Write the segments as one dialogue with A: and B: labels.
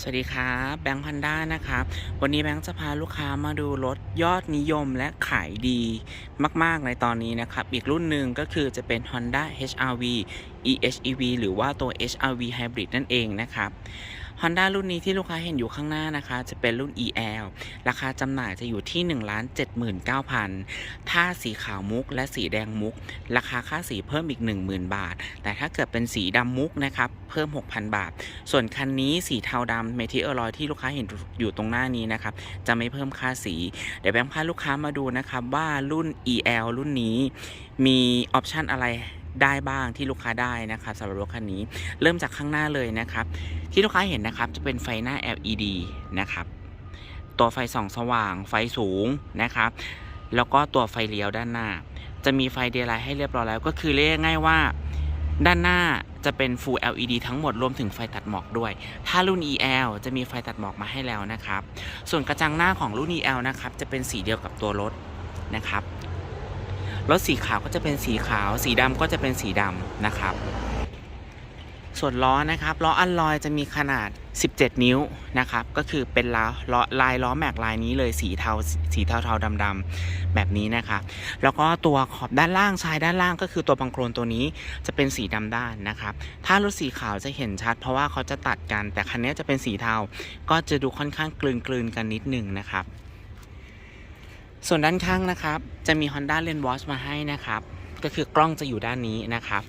A: สวัสดีครับแบงค์พันด้านะครับ วันนี้แบงค์จะพาลูกค้ามาดูรถยอดนิยมและขายดีมาก ๆ ในตอนนี้นะครับ อีกรุ่นหนึ่งก็คือจะเป็น Honda HRV EHEV หรือว่าตัว HRV Hybrid นั่นเองนะครับ Honda รุ่นนี้ที่ลูกค้าเห็นอยู่ข้างหน้านะคะ จะเป็นรุ่น EL ราคาจำหน่ายจะอยู่ที่ 1 7 9 0 0 0 ถ้าสีขาวมุกและสีแดงมุก ราคาค่าสีเพิ่มอีก 10,000 บาท แต่ถ้าเกิดเป็นสีดำมุกนะครับ เพิ่ม 6,000 บาท ส่วนคันนี้สีเทาดำเมทิเออรอยที่ลูกค้าเห็นอยู่ตรงหน้านี้นะครับ จะไม่เพิ่มค่าสี เดี๋ยวแบงค์พาลูกค้ามาดูนะครับว่ารุ่น EL รุ่นนี้มีออปชันอะไร ได้บ้างที่ลูกค้าได้นะครับสำหรับรถคันนี้ เริ่มจากข้างหน้าเลยนะครับ ที่ลูกค้าเห็นนะครับจะเป็นไฟหน้า LED นะครับตัวไฟส่องสว่างไฟสูงนะครับ แล้วก็ตัวไฟเลี้ยวด้านหน้า จะมีไฟเดย์ไลท์ให้เรียบร้อยแล้ว ก็คือเรียกง่ายว่า ด้านหน้าจะเป็น Full LED ทั้งหมดรวมถึงไฟตัดหมอกด้วย ถ้ารุ่น EL จะมีไฟตัดหมอกมาให้แล้วนะครับ ส่วนกระจังหน้าของรุ่น EL นะครับจะเป็นสีเดียวกับตัวรถนะครับ รถสีขาวก็จะเป็นสีขาว สีดำก็จะเป็นสีดำนะครับ ส่วนล้อนะครับล้ออัลลอยจะมีขนาด 17 นิ้วนะครับก็คือเป็นล้อล้อลายล้อแม็กลายนี้เลยสีเทาสีเทาเทาดำดำแบบนี้นะครับแล้วก็ตัวขอบด้านล่างชายด้านล่างก็คือตัวบังโครนตัวนี้จะเป็นสีดำด้านนะครับถ้ารถสีขาวจะเห็นชัด เพราะว่าเขาจะตัดกัน แต่คันนี้จะเป็นสีเทาก็จะดูค่อนข้างกลืนกลืนๆกันนิดหนึ่งนะครับ ส่วนด้านข้างนะครับ จะมี Honda Lane Watch มาให้นะครับ ก็คือกล้องจะอยู่ด้านนี้นะครับ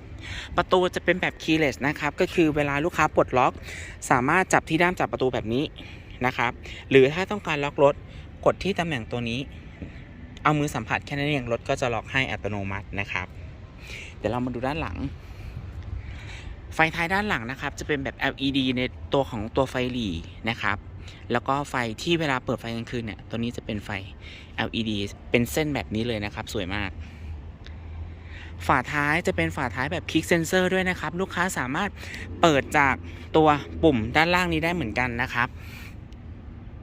A: ประตูจะเป็นแบบ keyless นะครับ ก็คือเวลาลูกค้าปลดล็อก สามารถจับที่ด้ามจับประตูแบบนี้นะครับ หรือถ้าต้องการล็อกรถ กดที่ตำแหน่งตัวนี้ เอามือสัมผัสแค่นั้นเองรถก็จะล็อกให้อัตโนมัตินะครับ เดี๋ยวเรามาดูด้านหลัง ไฟท้ายด้านหลังนะครับ จะเป็นแบบ LED ในตัวของตัวไฟหลีนะครับ แล้วก็ไฟที่เวลาเปิดไฟกลางคืนเนี่ย ตัวนี้จะเป็นไฟ LED เป็นเส้นแบบนี้เลยนะครับ สวยมาก ฝาท้ายจะเป็นฝาท้ายแบบคลิกเซนเซอร์ด้วยนะครับ ลูกค้าสามารถเปิดจากตัวปุ่มด้านล่างนี้ได้เหมือนกันนะครับ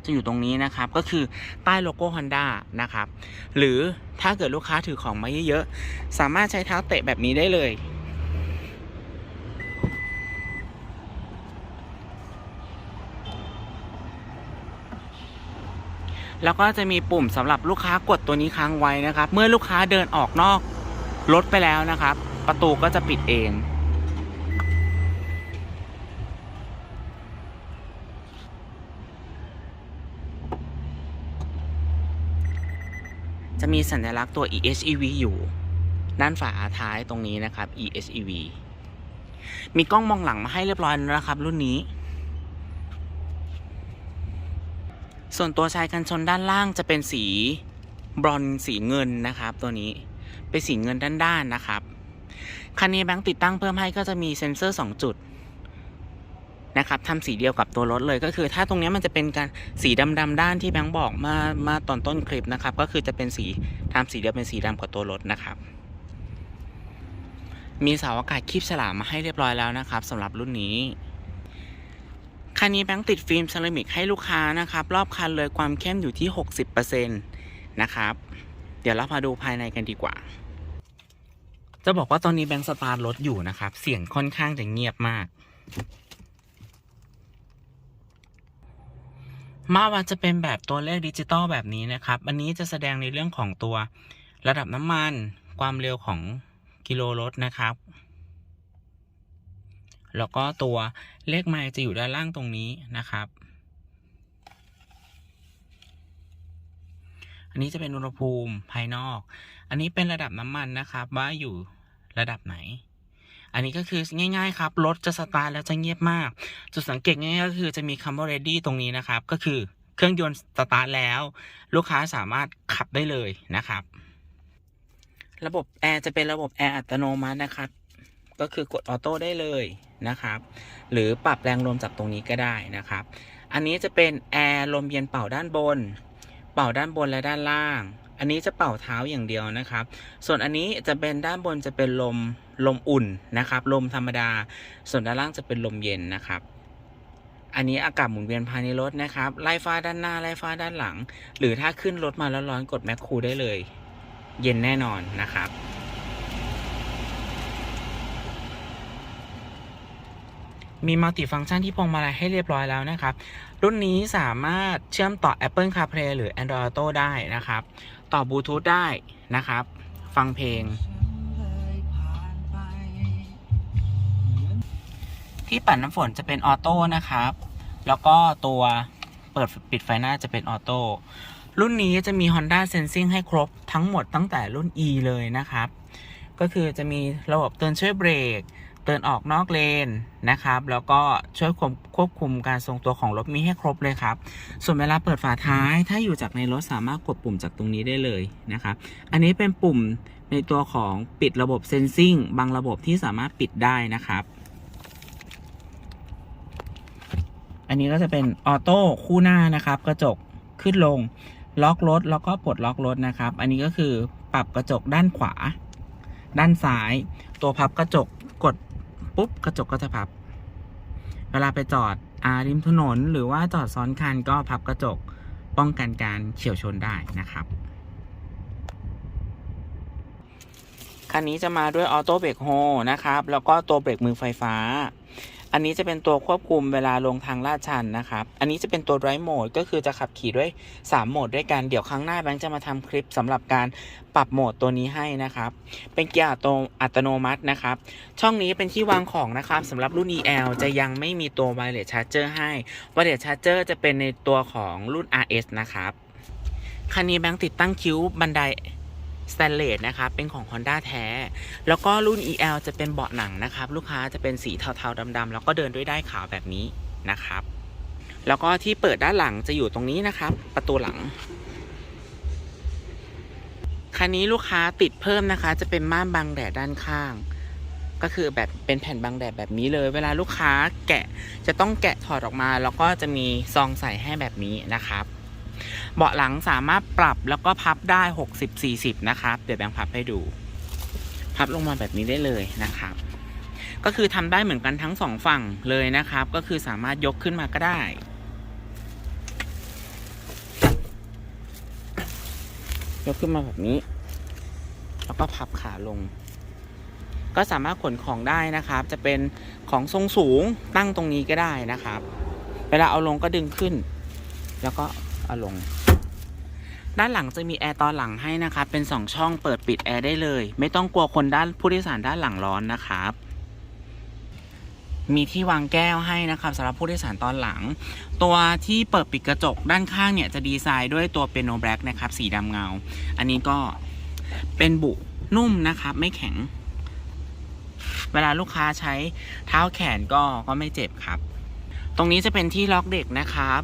A: จะอยู่ตรงนี้นะครับก็คือใต้โลโก้ Honda นะครับ หรือถ้าเกิดลูกค้าถือของมาเยอะๆ สามารถใช้เท้าเตะแบบนี้ได้เลย แล้วก็จะมีปุ่มสำหรับลูกค้ากดตัวนี้ค้างไว้นะครับ เมื่อลูกค้าเดินออกนอกรถไปแล้วนะครับ ประตูก็จะปิดเอง จะมีสัญลักษณ์ตัว EHEV อยู่ ด้านฝาท้ายตรงนี้นะครับ EHEV มีกล้องมองหลังมาให้เรียบร้อยแล้วนะครับ รุ่นนี้ ส่วนตัวชายกันชนด้านล่างจะเป็นสีบรอนสีเงินนะครับ ตัวนี้เป็นสีเงินด้านๆนะครับคันนี้แบงค์ติดตั้งเพิ่มให้ก็จะมีเซ็นเซอร์ 2 จุดนะครับทำสีเดียวกับตัวรถเลยก็คือ ถ้าตรงนี้มันจะเป็นการสีดำๆด้านที่แบงค์บอกมามาตอนต้นคลิปนะครับ ก็คือจะเป็นสีทำสีเดียวเป็นสีดำกับตัวรถนะครับ มีเสาอากาศคีบฉลามมาให้เรียบร้อยแล้วนะครับสำหรับรุ่นนี้ คันนี้แบงค์ติดฟิล์มเซรามิกให้ลูกค้านะครับ รอบคันเลยความเข้มอยู่ที่ 60%นะครับ เดี๋ยวเรามาดูภายในกันดีกว่า จะบอกว่าตอนนี้แบงค์สตาร์ทรถอยู่นะครับ เสียงค่อนข้างจะเงียบมาก มาว่าจะเป็นแบบตัวเลขดิจิตอลแบบนี้นะครับ อันนี้จะแสดงในเรื่องของตัวระดับน้ำมัน ความเร็วของกิโลรถนะครับ แล้วก็ตัวเลขไมล์จะอยู่ด้านล่างตรงนี้นะครับ อันนี้จะเป็นอุณหภูมิภายนอก อันนี้เป็นระดับน้ำมันนะครับ ว่าอยู่ระดับไหน อันนี้ก็คือง่าย ๆ ครับ รถจะสตาร์ทแล้วจะเงียบมาก จุดสังเกตง่ายๆก็คือจะมีคำว่า ready ตรงนี้นะครับ ก็คือเครื่องยนต์สตาร์ทแล้ว ลูกค้าสามารถขับได้เลยนะครับ ระบบแอร์จะเป็นระบบแอร์อัตโนมัตินะครับ ก็คือกดออโต้ได้เลยนะครับ หรือปรับแรงลมจากตรงนี้ก็ได้นะครับ อันนี้จะเป็นแอร์ลมเย็นเป่าด้านบน เป่าด้านบนและด้านล่าง อันนี้จะเป่าเท้าอย่างเดียวนะครับ ส่วนอันนี้จะเป็นด้านบนจะเป็นลมลมอุ่นนะครับ ลมธรรมดา ส่วนด้านล่างจะเป็นลมเย็นนะครับอันนี้อากาศหมุนเวียนภายในรถนะครับ ไล่ฟ้าด้านหน้า ไล่ฟ้าด้านหลัง หรือถ้าขึ้นรถมาแล้วร้อนกดแมคคูได้เลย เย็นแน่นอนนะครับ มีมัลติฟังก์ชันที่พวงมาลัยให้เรียบร้อยแล้วนะครับ รุ่นนี้สามารถเชื่อมต่อ Apple CarPlay หรือ Android Auto ได้นะครับ ต่อบลูทูธได้นะครับ ฟังเพลง ที่ปัดน้ำฝนจะเป็นออโต้นะครับ แล้วก็ตัวเปิดปิดไฟหน้าจะเป็นออโต้รุ่นนี้จะมี Honda Sensing ให้ครบทั้งหมดตั้งแต่รุ่น E เลยนะครับ ก็คือจะมีระบบเตือนช่วยเบรก เตือนออกนอกเลนนะครับ แล้วก็ช่วยควบควบคุมการทรงตัวของรถมีให้ครบเลยครับ ส่วนเวลาเปิดฝาท้าย ถ้าอยู่จากในรถสามารถกดปุ่มจากตรงนี้ได้เลยนะครับ อันนี้เป็นปุ่มในตัวของปิดระบบเซนซิงบางระบบที่สามารถปิดได้นะครับ อันนี้ก็จะเป็นออโต้คู่หน้านะครับ กระจกขึ้นลง ล็อกรถแล้วก็ปลดล็อกรถนะครับ อันนี้ก็คือปรับกระจกด้านขวา ด้านซ้าย ตัวพับกระจก ปุ๊บกระจกก็จะพับ เวลาไปจอดอาริมถนน หรือว่าจอดซ้อนคันก็พับกระจกป้องกันการเฉียวชนได้นะครับคันนี้จะมาด้วยออโต้เบรกโฮนะครับ แล้วก็ตัวเบรกมือไฟฟ้า อันนี้จะเป็นตัวควบคุมเวลาลงทางลาดชันนะครับ อันนี้จะเป็นตัว Drive Mode ก็คือจะขับขี่ด้วย 3 โหมดด้วยกัน เดี๋ยวครั้งหน้าแบงค์จะมาทำคลิปสำหรับการปรับโหมดตัวนี้ให้นะครับ เป็นเกียร์อัตอัตโนมัตินะครับ ช่องนี้เป็นที่วางของนะครับสำหรับรุ่น EL จะยังไม่มีตัว Wireless Charger ให้ Wireless Charger จะเป็นในตัวของรุ่น RS นะครับ คันนี้แบงค์ติดตั้งคิ้วบันได สแตนเลสนะครับเป็นของ Honda แท้ แล้วก็รุ่น EL จะเป็นเบาะหนังนะครับ ลูกค้าจะเป็นสีเทาๆดำๆแล้วก็เดินด้วยได้ขาวแบบนี้นะครับ แล้วก็ที่เปิดด้านหลังจะอยู่ตรงนี้นะครับ ประตูหลัง คันนี้ลูกค้าติดเพิ่มนะคะ จะเป็นม่านบังแดดด้านข้าง ก็คือแบบเป็นแผ่นบังแดดแบบนี้เลย เวลาลูกค้าแกะจะต้องแกะถอดออกมา แล้วก็จะมีซองใส่ให้แบบนี้นะครับ เบาะหลังสามารถปรับแล้วก็พับได้ 60-40 นะครับ เดี๋ยวแบงค์พับให้ดู พับลงมาแบบนี้ได้เลยนะครับก็คือทำได้เหมือนกันทั้งสองฝั่งเลยนะครับ ก็คือสามารถยกขึ้นมาก็ได้ ยกขึ้นมาแบบนี้ แล้วก็พับขาลง ก็สามารถขนของได้นะครับ จะเป็นของทรงสูงตั้งตรงนี้ก็ได้นะครับ เวลาเอาลงก็ดึงขึ้น แล้วก็ เอาลง ด้านหลังจะมีแอร์ตอนหลังให้นะครับเป็น 2 ช่องเปิดปิดแอร์ได้เลย ไม่ต้องกลัวคนด้านผู้โดยสารด้านหลังร้อนนะครับมีที่วางแก้วให้นะครับสำหรับผู้โดยสารตอนหลัง ตัวที่เปิดปิดกระจกด้านข้างเนี่ยจะดีไซน์ด้วยตัวเปียโนแบล็กนะครับ สีดำเงา อันนี้ก็เป็นบุนุ่มนะครับ ไม่แข็ง เวลาลูกค้าใช้เท้าแขนก็ก็ไม่เจ็บครับ ตรงนี้จะเป็นที่ล็อกเด็กนะครับ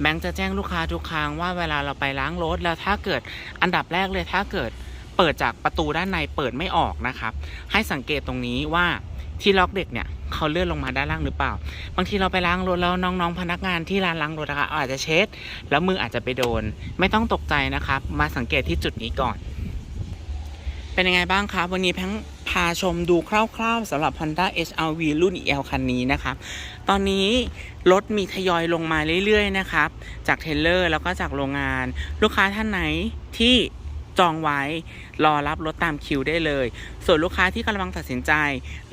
A: แบงค์จะแจ้งลูกค้าทุกครั้งว่าเวลาเราไปล้างรถแล้วถ้าเกิดอันดับแรกเลยถ้าเกิดเปิดจากประตูด้านในเปิดไม่ออกนะครับ ให้สังเกตตรงนี้ว่าที่ล็อกเด็กเนี่ยเขาเลื่อนลงมาด้านล่างหรือเปล่า บางทีเราไปล้างรถแล้วน้องๆ พนักงานที่ร้านล้างรถนะคะอาจจะเช็ด แล้วมืออาจจะไปโดน ไม่ต้องตกใจนะครับ มาสังเกตที่จุดนี้ก่อน เป็นยังไงบ้างครับ วันนี้แพง พาชมดูคร่าวๆสำหรับ Honda HRV รุ่น EL คันนี้นะครับ ตอนนี้รถมีทยอยลงมาเรื่อยๆนะครับ จากเทเลอร์แล้วก็จากโรงงาน ลูกค้าท่านไหนที่ จองไว้ รอรับรถตามคิวได้เลย ส่วนลูกค้าที่กำลังตัดสินใจ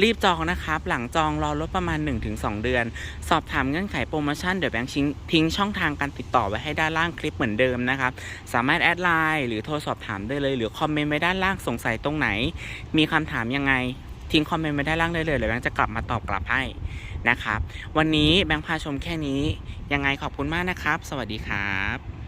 A: รีบจองนะครับ หลังจองรอรถประมาณ 1-2 เดือน สอบถามเงื่อนไขโปรโมชั่นเดี๋ยวแบงค์ทิ้งทิ้งช่องทางการติดต่อไว้ให้ด้านล่างคลิปเหมือนเดิมนะครับ สามารถแอดไลน์หรือโทรสอบถามได้เลย หรือคอมเมนต์ไว้ด้านล่างสงสัยตรงไหน มีคำถามยังไงทิ้งคอมเมนต์ไว้ด้านล่างได้เลยเดี๋ยวแบงค์จะกลับมาตอบกลับให้นะครับ วันนี้แบงค์พาชมแค่นี้ ยังไงขอบคุณมากนะครับ สวัสดีครับ